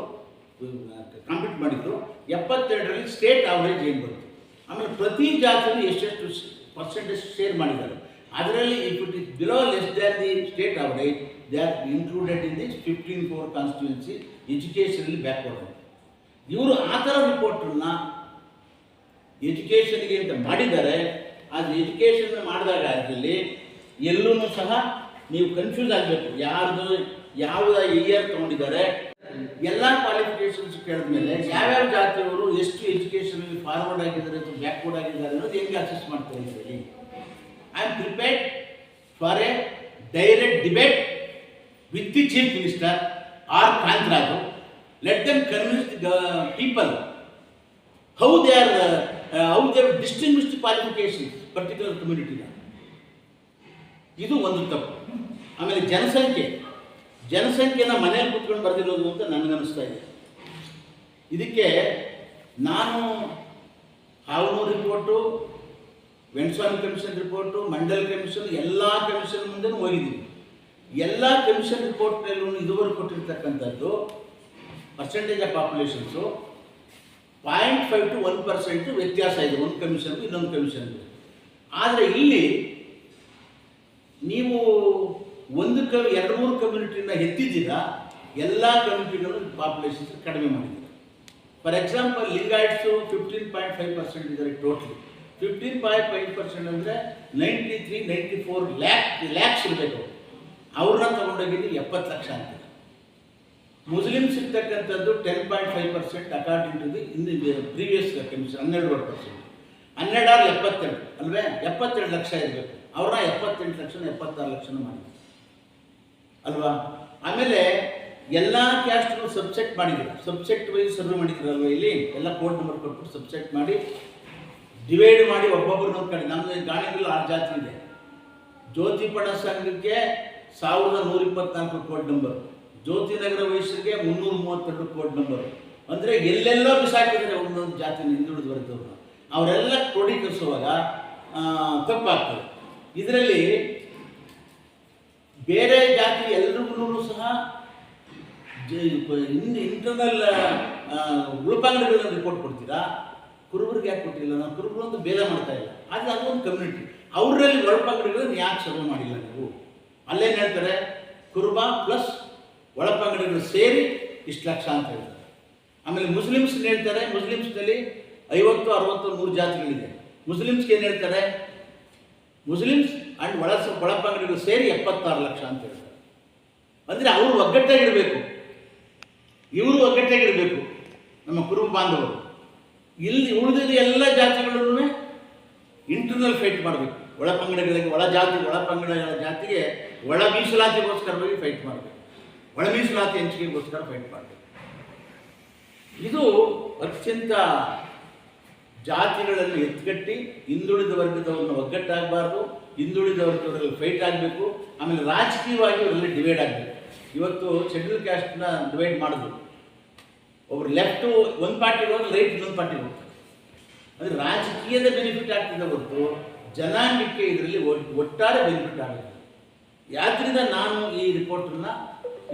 ಕಾಂಪೀಟ್ ಮಾಡಿದ್ರು ಎಪ್ಪತ್ತೆರಡರಲ್ಲಿ ಸ್ಟೇಟ್ ಆವರೇಜ್ ಏನು ಬಂತು? ಆಮೇಲೆ ಪ್ರತಿ ಜಾತಿಯಲ್ಲಿ ಎಷ್ಟೆಷ್ಟು ಪರ್ಸೆಂಟೇಜ್ ಶೇರ್ ಮಾಡಿದ್ದಾರೆ? ಅದರಲ್ಲಿ it is below less than the state average they are included in the fifteen four constituency educationally backward ಇವರು ಆ ಥರ ರಿಪೋರ್ಟನ್ನು ಎಜುಕೇಷನ್ಗೆ ಅಂತ ಮಾಡಿದ್ದಾರೆ. ಆದರೆ ಎಜುಕೇಷನ್ ಮಾಡಿದಾಗ ಅದರಲ್ಲಿ ಎಲ್ಲೂ ಸಹ ನೀವು ಕನ್ಫ್ಯೂಸ್ ಆಗಬೇಕು. ಯಾರ್ದು, ಯಾವುದ ಇಯರ್ ತಗೊಂಡಿದ್ದಾರೆ. ಎಲ್ಲ ಕ್ವಾಲಿಫಿಕೇಷನ್ಸ್ ಕೇಳಿದ್ಮೇಲೆ ಯಾವ್ಯಾವ ಜಾತಿಯವರು ಎಷ್ಟು ಎಜುಕೇಶನ್ ಫಾರ್ವರ್ಡ್ ಆಗಿದ್ದಾರೆ ಅಥವಾ ಬ್ಯಾಕ್ವರ್ಡ್ ಆಗಿದ್ದಾರೆ ಅನ್ನೋದು ಹೆಂಗೆ ಅಸೆಸ್ ಮಾಡ್ತಾರೆ I am prepared for a direct debate with the chief minister R Kantharaju let them convince the people how they are how they distinguished qualification particular ಕಮ್ಯುನಿಟಿನ ಇದು ಒಂದು ತಪ್ಪು. ಆಮೇಲೆ ಜನಸಂಖ್ಯೆ. ಜನಸಂಖ್ಯೆನ ಮನೇಲಿ ಕುತ್ಕೊಂಡು ಬರೆದಿರೋದು ಅಂತ ನನಗನ್ನಿಸ್ತಾ ಇದೆ. ಇದಕ್ಕೆ ನಾನು Havanur report Venkataswamy commission report Mandal commission ಎಲ್ಲ ಕಮಿಷನ್ ಮುಂದೆ ಹೋಗಿದ್ದೀನಿ. ಎಲ್ಲ ಕಮಿಷನ್ ರಿಪೋರ್ಟ್ ಮೇಲೂ ಇದುವರೆಗೆ ಕೊಟ್ಟಿರ್ತಕ್ಕಂಥದ್ದು percentage of populations point five to one percent ವ್ಯತ್ಯಾಸ ಇದೆ. ಒಂದು ಕಮಿಷನ್ಗೂ ಇನ್ನೊಂದು ಕಮಿಷನ್ಗೂ ಆದರೆ ಇಲ್ಲಿ ನೀವು ಒಂದು ಕ ಎರಡು ಮೂರು ಕಮ್ಯುನಿಟಿನ ಎತ್ತಿದ್ದೀರಾ, ಎಲ್ಲ ಕಮ್ಯುನಿಟಿಗಳು ಪಾಪ್ಯುಲೇಷನ್ಸ್ ಕಡಿಮೆ ಮಾಡಿದ್ದೀರಾ. For example Lingayats fifteen point five percent ಇದ್ದಾರೆ totally fifteen point five percent ಅಂದರೆ ninety three ninety four lakh lakhs ಇರಬೇಕು ಅವ್ರನ್ನ ತಗೊಂಡೋಗಿದ್ದು ಎಪ್ಪತ್ತು ಲಕ್ಷ ಅಂತಾರೆ. ಮುಸ್ಲಿಮ್ಸ್ ಇರ್ತಕ್ಕಂಥದ್ದು ten point five percent according to the in previous commission ಹನ್ನೆರಡುವರೆ percent ಹನ್ನೆರಡಾರು ಎಪ್ಪತ್ತೆರಡು, ಅಲ್ವೇ? ಎಪ್ಪತ್ತೆರಡು ಲಕ್ಷ ಇರಬೇಕು. ಅವ್ರನ್ನ ಎಪ್ಪತ್ತೆಂಟು ಲಕ್ಷನ, ಎಪ್ಪತ್ತಾರು ಲಕ್ಷನ ಮಾಡಿದ್ರು. ಅಲ್ವಾ? ಆಮೇಲೆ ಎಲ್ಲ ಕ್ಯಾಸ್ಟ್ಗಳು ಸಬ್ಸೆಟ್ ಮಾಡಿದ್ರು. ಸಬ್ಸೆಕ್ಟ್ ವೈಸ್ ಸರ್ವೆ ಮಾಡಿದ್ರಲ್ವ ಇಲ್ಲಿ? ಎಲ್ಲ ಕೋಡ್ ನಂಬರ್ ಕೊಟ್ಬಿಟ್ಟು ಸಬ್ಸೆಕ್ಟ್ ಮಾಡಿ ಡಿವೈಡ್ ಮಾಡಿ ಒಬ್ಬೊಬ್ಬರು ನೋಡ್ಕೊಂಡು ಕಡೆ ಗಾಣಿಗಲ್ಲಿ ಆರು ಜಾತಿ ಇದೆ. ಜ್ಯೋತಿ ಪಣ ಸಂಘಕ್ಕೆ ಸಾವಿರದ ನೂರ ಇಪ್ಪತ್ನಾಲ್ಕು ಕೋಡ್ ನಂಬರ್ ಜ್ಯೋತಿ ನಗರ ವಯಸ್ಸಿಗೆ ಮುನ್ನೂರ ಮೂವತ್ತೆರಡು ಕೋಡ್ ನಂಬರ್ ಅಂದರೆ ಎಲ್ಲೆಲ್ಲೋ ಬಿಸಾಕಿದ್ರೆ ಒಂದೊಂದು ಜಾತಿನ ಹಿಂದುಳಿದು ವರ್ಗದವ್ರನ್ನ ಅವರೆಲ್ಲ ಕ್ರೋಢೀಕರಿಸುವಾಗ ತಪ್ಪಾಗ್ತದೆ. ಇದರಲ್ಲಿ ಬೇರೆ ಜಾತಿ ಎಲ್ರಿಗೂ ಸಹ ಇಂಟರ್ನಲ್ ಉಳುಪಂಗಡಿಗಳನ್ನ ರಿಪೋರ್ಟ್ ಕೊಡ್ತೀರಾ? ಕುರುಬರಿಗೆ ಯಾಕೆ ಕೊಟ್ಟಿಲ್ಲ? ನಾವು ಕುರುಬರು ಅಂತ ಭೇದ ಮಾಡ್ತಾ ಇಲ್ಲ. ಆದರೆ ಅದೊಂದು ಕಮ್ಯುನಿಟಿ ಅವರಲ್ಲಿ ಒಳಪಂಗಡಿಗಳನ್ನ ಯಾಕೆ ಸರ್ವ್ ಮಾಡಿಲ್ಲ ನೀವು? ಅಲ್ಲೇನು ಹೇಳ್ತಾರೆ? ಕುರುಬ ಪ್ಲಸ್ ಒಳಪಂಗಡಿಗಳು ಸೇರಿ ಇಷ್ಟು ಲಕ್ಷ ಅಂತ ಹೇಳ್ತಾರೆ. ಆಮೇಲೆ ಮುಸ್ಲಿಮ್ಸ್ ಹೇಳ್ತಾರೆ? ಮುಸ್ಲಿಮ್ಸ್ನಲ್ಲಿ ಐವತ್ತು, ಅರವತ್ತು ನೂರು ಜಾತಿಗಳಿದೆ. ಮುಸ್ಲಿಮ್ಸ್ಗೆ ಏನು ಹೇಳ್ತಾರೆ? ಮುಸ್ಲಿಮ್ಸ್ ಆ್ಯಂಡ್ ಒಳ ಒಳಪಂಗಡಿಗಳು ಸೇರಿ ಎಪ್ಪತ್ತಾರು ಲಕ್ಷ ಅಂತ ಹೇಳ್ತಾರೆ. ಅಂದರೆ ಅವರು ಒಗ್ಗಟ್ಟಾಗಿರಬೇಕು. ಇವರು ಒಗ್ಗಟ್ಟಾಗಿರಬೇಕು. ನಮ್ಮ ಕುರುಬ ಬಾಂಧವರು. ಇಲ್ಲಿ ಉಳಿದಿದ್ದ ಎಲ್ಲ ಜಾತಿಗಳನ್ನು ಇಂಟರ್ನಲ್ ಫೈಟ್ ಮಾಡಬೇಕು. ಒಳ ಪಂಗಡಗಳಿಗೆ ಒಳ ಜಾತಿ ಒಳ ಪಂಗಡಗಳ ಜಾತಿಗೆ ಒಳ ಮೀಸಲಾತಿಗೋಸ್ಕರವಾಗಿ ಫೈಟ್ ಮಾಡಬೇಕು. ಒಳ ಮೀಸಲಾತಿ ಹಂಚಿಕೆಗೋಸ್ಕರ ಫೈಟ್ ಮಾಡಬೇಕು. ಇದು ಅತ್ಯಂತ ಜಾತಿಗಳನ್ನು ಎತ್ತಿಗಟ್ಟಿ ಹಿಂದುಳಿದ ವರ್ಗದವರನ್ನು ಒಗ್ಗಟ್ಟಾಗಬಾರ್ದು, ಹಿಂದುಳಿದ ವರ್ಗದವರಲ್ಲಿ ಫೈಟ್ ಆಗಬೇಕು, ಆಮೇಲೆ ರಾಜಕೀಯವಾಗಿ ಅವರಲ್ಲಿ ಡಿವೈಡ್ ಆಗಬೇಕು. ಇವತ್ತು ಶೆಡ್ಯೂಲ್ ಕ್ಯಾಸ್ಟ್ನ ಡಿವೈಡ್ ಮಾಡಿದ್ರು ಒಬ್ರು ಲೆಫ್ಟು ಒಂದು ಪಾರ್ಟಿ ಹೋಗಿ ರೈಟ್ ಇನ್ನೊಂದು ಪಾರ್ಟಿ ಹೋಗ್ತಾರೆ ಅಂದರೆ ರಾಜಕೀಯದ ಬೆನಿಫಿಟ್ ಆಗ್ತಿದೆ ಹೊರತು ಜನಾಂಗಕ್ಕೆ ಇದರಲ್ಲಿ ಒಟ್ಟಾರೆ ಬೆನಿಫಿಟ್ ಆಗುತ್ತೆ. ಯಾದ್ರಿಂದ ನಾನು ಈ ರಿಪೋರ್ಟನ್ನು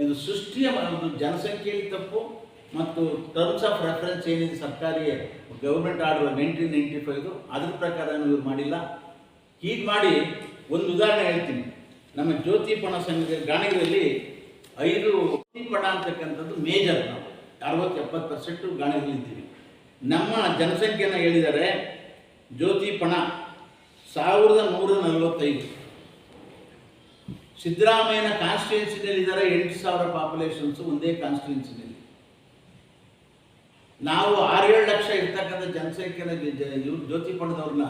ಇದು ಸೃಷ್ಟಿಯ ಒಂದು ಜನಸಂಖ್ಯೆಯಲ್ಲಿ ತಪ್ಪು ಮತ್ತು ಟರ್ಮ್ಸ್ ಆಫ್ ರೆಫರೆನ್ಸ್ ಏನಿದೆ ಸರ್ಕಾರಿ ಗೌರ್ಮೆಂಟ್ ಆರ್ಡರ್ ನೈನ್ಟೀನ್ ನೈಂಟಿ ಫೈವ್ದು ಅದ್ರ ಪ್ರಕಾರ ಇವ್ರು ಮಾಡಿಲ್ಲ. ಹೀಗೆ ಮಾಡಿ ಒಂದು ಉದಾಹರಣೆ ಹೇಳ್ತೀನಿ. ನಮ್ಮ ಜ್ಯೋತಿಪಣ ಸಂಘದ ಗಾಣಿಗರಲ್ಲಿ ಐದು ಪಣ ಅಂತಕ್ಕಂಥದ್ದು ಮೇಜರ್ ನಾವು. ಅರವತ್ತು ಎಪ್ಪತ್ತು ಪರ್ಸೆಂಟು ಗಾಣಿಗಳಿದ್ದೀವಿ ನಮ್ಮ ಜನಸಂಖ್ಯೆನ ಹೇಳಿದರೆ ಜ್ಯೋತಿಪಣ ಸಾವಿರದ ನೂರ ನಲವತ್ತೈದು. ಸಿದ್ದರಾಮಯ್ಯನ ಕಾನ್ಸ್ಟಿಟ್ಯೂನ್ಸಿನಲ್ಲಿ ಇದ್ದಾರೆ ಎಂಟು ಸಾವಿರ ಪಾಪ್ಯುಲೇಷನ್ಸ್ ಒಂದೇ ಕಾನ್ಸ್ಟಿಟ್ಯೂನ್ಸಿನಲ್ಲಿ ನಾವು ಆರೇಳು ಲಕ್ಷ ಇರ್ತಕ್ಕಂಥ ಜನಸಂಖ್ಯೆ ಜ- ಜ- ಇವ್ರು ಜ್ಯೋತಿ ಪಡೆದವ್ರನ್ನ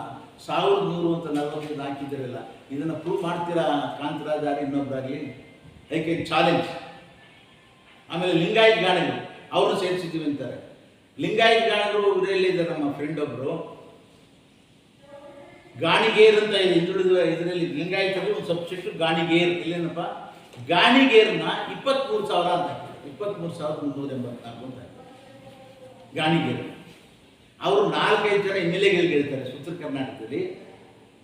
ಸಾವಿರದ ನೂರು ಅಂತ ನಲವತ್ತೈದು ಹಾಕಿದ್ದೀರಲ್ಲ, ಇದನ್ನು ಪ್ರೂವ್ ಮಾಡ್ತೀರಾ ಕಾಂತರಾಜಾರಿ ಇನ್ನೊಬ್ಬರಾಗಲಿ ಐ ಕ್ಯಾನ್ ಚಾಲೆಂಜ್ ಆಮೇಲೆ ಲಿಂಗಾಯತ್ ಗಾಣಗಳು ಅವರು ಸೇರಿಸಿದ್ದೀವಿ ಅಂತಾರೆ. ಲಿಂಗಾಯತ್ ಗಾಣಗಳು ಇದ್ದಾರೆ ನಮ್ಮ ಫ್ರೆಂಡ್ ಒಬ್ಬರು ಗಾಣಿಗೇರ್ ಅಂತ ಹಿಂದುಳಿದ ಇದರಲ್ಲಿ ಲಿಂಗಾಯತರು ಒಂದು ಸಬ್ಜೆಕ್ಟ್ ಗಾಣಿಗೇರ್, ಇಲ್ಲೇನಪ್ಪ? ಗಾಣಿಗೇರ್ನ ಇಪ್ಪತ್ತ್ಮೂರು ಸಾವಿರ ಅಂತ ಇಪ್ಪತ್ತ್ಮೂರು ಸಾವಿರದ ಮುನ್ನೂರ ಎಂಬತ್ನಾಲ್ಕು ಅಂತ ಗಾಣಿಗೇರು ಅವರು ನಾಲ್ಕೈದು ಜನ ಎಂ ಎಲ್ ಎಗಳು ಗೆಲ್ತಾರೆ ಉತ್ತರ ಕರ್ನಾಟಕದಲ್ಲಿ.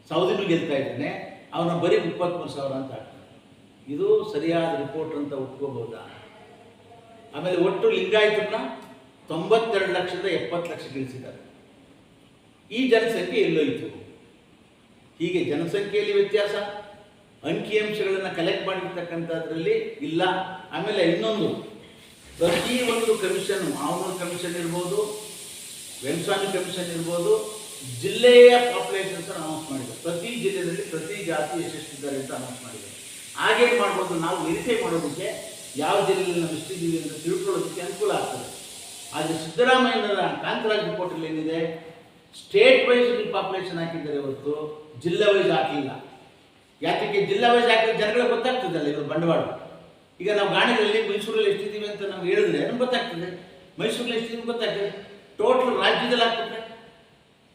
ಸೌದಿನೂ ಗೆಲ್ತಾ ಇದ್ದಾನೆ. ಅವನ ಬರೀ ಇಪ್ಪತ್ತ್ಮೂರು ಸಾವಿರ ಅಂತ ಆಗ್ತಾನೆ ಇದು ಸರಿಯಾದ ರಿಪೋರ್ಟ್ ಅಂತ ಒಪ್ಕೋಬಹುದಾ? ಆಮೇಲೆ ಒಟ್ಟು ಲಿಂಗಾಯತನ ತೊಂಬತ್ತೆರಡು ಲಕ್ಷದ ಎಪ್ಪತ್ತು ಲಕ್ಷ ಗಳಿಸಿದ್ದಾರೆ. ಈ ಜನಸಂಖ್ಯೆ ಎಲ್ಲೋಯಿತು. ಹೀಗೆ ಜನಸಂಖ್ಯೆಯಲ್ಲಿ ವ್ಯತ್ಯಾಸ ಅಂಕಿಅಂಶಗಳನ್ನು ಕಲೆಕ್ಟ್ ಮಾಡಿರ್ತಕ್ಕಂಥದ್ರಲ್ಲಿ ಇಲ್ಲ. ಆಮೇಲೆ ಇನ್ನೊಂದು ಪ್ರತಿ ಒಂದು ಕಮಿಷನ್ ಮಾಮೂಲು ಕಮಿಷನ್ ಇರ್ಬೋದು ವೆಂಸ್ವಾಮಿ ಕಮಿಷನ್ ಇರ್ಬೋದು, ಜಿಲ್ಲೆಯ ಪಾಪ್ಯುಲೇಷನ್ಸ್ ಅನೌನ್ಸ್ ಮಾಡಿದೆ ಪ್ರತಿ ಜಿಲ್ಲೆಯಲ್ಲಿ ಪ್ರತಿ ಜಾತಿ ಯಶಸ್ವಿದ್ದಾರೆ ಅಂತ ಅನೌನ್ಸ್ ಮಾಡಿದೆ ಹಾಗೇನು ಮಾಡ್ಬೋದು ನಾವು ವೆರಿಫೈ ಮಾಡೋದಕ್ಕೆ ಯಾವ ಜಿಲ್ಲೆಯಲ್ಲಿ ನಾವು ಇಷ್ಟಿದ್ದೀವಿ ಅಂತ ತಿಳ್ಕೊಳ್ಳೋದಕ್ಕೆ ಅನುಕೂಲ ಆಗ್ತದೆ. ಆದರೆ ಸಿದ್ದರಾಮಯ್ಯನವರ ಕಾಂತರಾಜ್ ರಿಪೋರ್ಟಲ್ಲಿ ಏನಿದೆ? ಸ್ಟೇಟ್ ವೈಸ್ ಪಾಪ್ಯುಲೇಷನ್ ಹಾಕಿದ್ದಾರೆ ಇವತ್ತು ಜಿಲ್ಲಾ ವೈಸ್ ಹಾಕಲಿಲ್ಲ ಯಾಕೆ ಜಿಲ್ಲಾ ವೈಸ್ ಹಾಕಿದ್ರೆ ಜನಗಳಿಗೆ ಗೊತ್ತಾಗ್ತದಲ್ಲ, ಇವರು ಬಂಡವಾಳ. ಈಗ ನಾವು ಗಾಣಿಗಳಲ್ಲಿ ಮೈಸೂರಲ್ಲಿ ಎಷ್ಟಿದ್ದೀವಿ ಅಂತ ನಮ್ಗೆ ಹೇಳಿದ್ರೆ ನಮ್ಗೆ ಗೊತ್ತಾಗ್ತದೆ. ಮೈಸೂರಲ್ಲಿ ಎಷ್ಟಿದ್ದೀವಿ ಗೊತ್ತಾಗ್ತದೆ. ಟೋಟಲ್ ರಾಜ್ಯದಲ್ಲಿ ಆಗ್ತದೆ.